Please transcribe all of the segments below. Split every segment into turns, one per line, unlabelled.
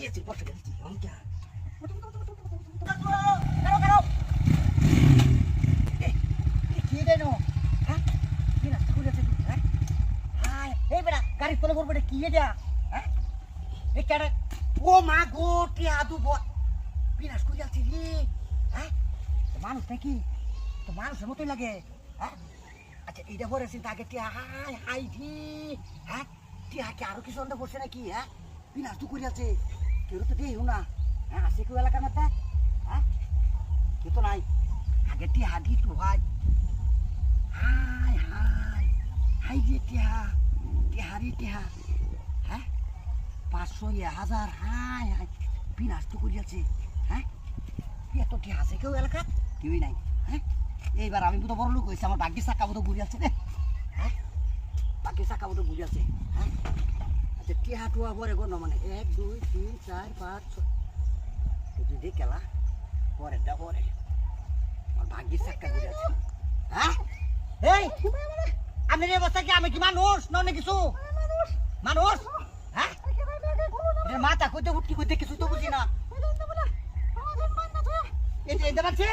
Ti, কি এটা হ্যাঁ তো মানুষ নাকি তো মানুষের মতোই লাগে হ্যাঁ আচ্ছা এইটা পরে চিন্তা আগে টিয়া হাই হাই ঢি হ্যাঁ টিয়া কি আরও কিছু অন্ধ করছে নাকি হ্যাঁ বিনাশ তো করে কেউ তো দেই না হ্যাঁ আসে কেউ এলাকার মধ্যে? হ্যাঁ? কেউ তো নাই? আগে টিয়া দি তো ভাই হাই হাই হাই যে টিহা টিহারি টিহা হ্যাঁ? পাঁচশো এক হাজার হাই হাই বিনাশ তো করিয়াছে। হ্যাঁ? এত টিহা আছে কেউ এলাকাত কেউই নাই। হ্যাঁ? এইবার আমি তো বড় লোক হয়েছে, আমার বাকি চাকা মতো ঘুরে আছে রে। হ্যাঁ? বাকি চাকা মতো ঘুরে আছে হ্যাঁ? টিহা টুয়া পরে গো মানে এক, দুই, তিন, চার, পাঁচ, ছয়। দুই দিয়ে খেলা পরে দা পরে। আমার ভাগ্যের চাকা ঘুরে আছে। হ্যাঁ? এই, আমি রে অবস্থা কি, আমি কি মানুষ? না কিছু? মানুষ? হ্যাঁ? মাথা কইতে উঠকি কইতে কিছু তো বুঝি না। এতে পারছে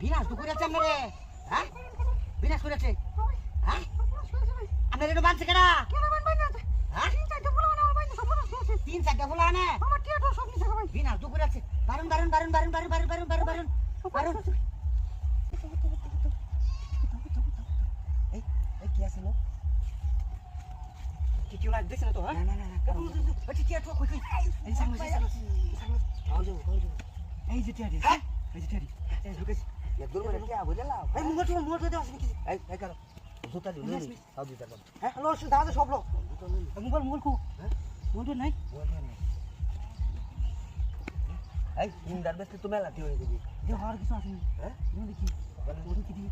বিনাশ তো করেছে আপনারে হ্যাঁ? বিনাশ করেছে হ্যাঁ? আপনার এটা বানছে কেনা? তিন চারটা ফুলা আনে। বিনাশ তো করেছে বারুন বারুন বারুন বারুন বারুন বারুন বারুন বারুন বারুন বারুন। এই এই কি আছে লো
কি কেউ না দেখছে না তো হ্যাঁ?
না না না ওই টিয়া তো কই কই এই সামনে এই সামনে
আও যাও আও যাও
এই যে টিয়া রে
হ্যাঁ?
এই যে টিয়া রে
এই ঢুকেছি।
এ দূর করে টিয়া বলে লাও।
এই মুখ তো মুখ তো আসেনি কিছু
এই এই কারও। জুতা দিও নি. সাউ দিতে পারব
হ্যাঁ হ্যালো সে দাদা সব লোক মোবাইল মোবাইল কো
হ্যাঁ?
বন্ধু নাই? হ্যাঁ?
এই ইন্দার বেস্তে তো মেলাতে হয়ে যাবে
যে হওয়ার কিছু আছে
হ্যাঁ?
দেখি। ওটা কি দিবি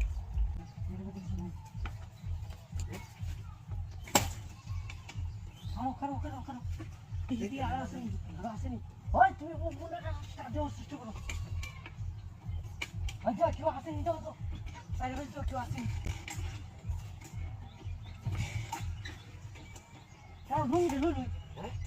কেউ আসেনি যাও তো। কেউ আসেনি 야, 눈이 돼, 눈이.